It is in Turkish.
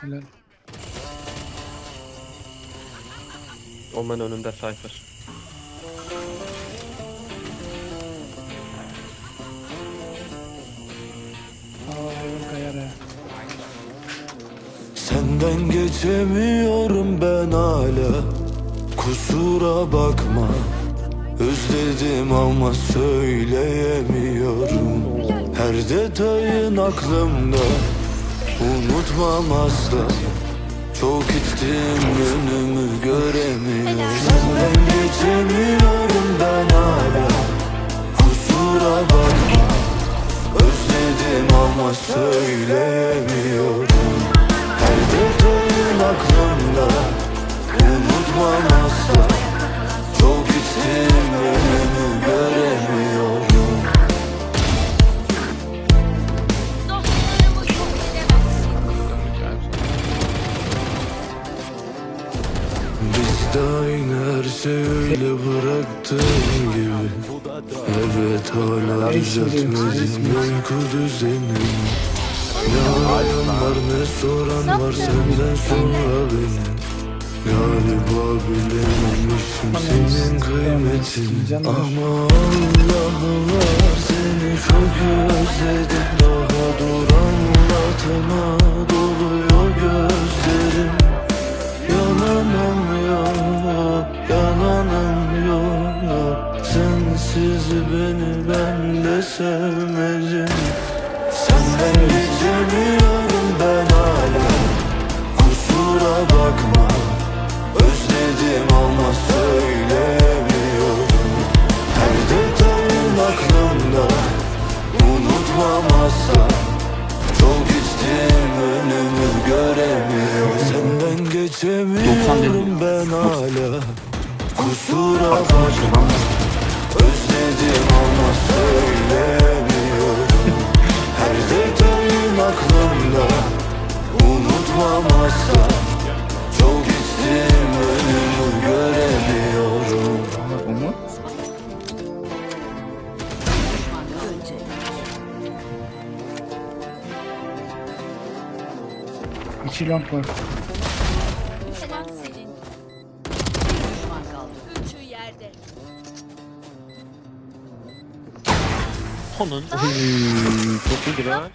Helal. Omen önünde Cypher. Aa Heaven kayar ha. Senden geçemiyorum ben hala Kusura bakma Özledim ama söyleyemiyorum Her detayın aklımda Unutmam asla Çok içtim önümü göremiyorum. Senden geçemiyorum ben hala. Kusura bakma. Özledim ama söyleyemiyorum Her detayın aklımda De aynı her şey öyle bıraktığım gibi Evet hala düzeltmedim uyku düzenim Ne arayan var ne soran var senden sonra benim Galiba bilememişim senin kıymetin. Ama Allah var Sensiz beni ben de sevmedim. Senden geçemiyorum ben hala. Kusura bakma. Özledim ama söyleyemiyorum Her detayın aklımda. Unutmam asla çok içtim önümü göremiyorum. Senden geçemiyorum ben hala. Kusura bakma Özledim ama söyleyemiyorum Her detayın aklımda. Unutmam asla. Çok içtim önümü göremiyorum. İki lamp var. Helal senin. Onun. Çok iyi lan.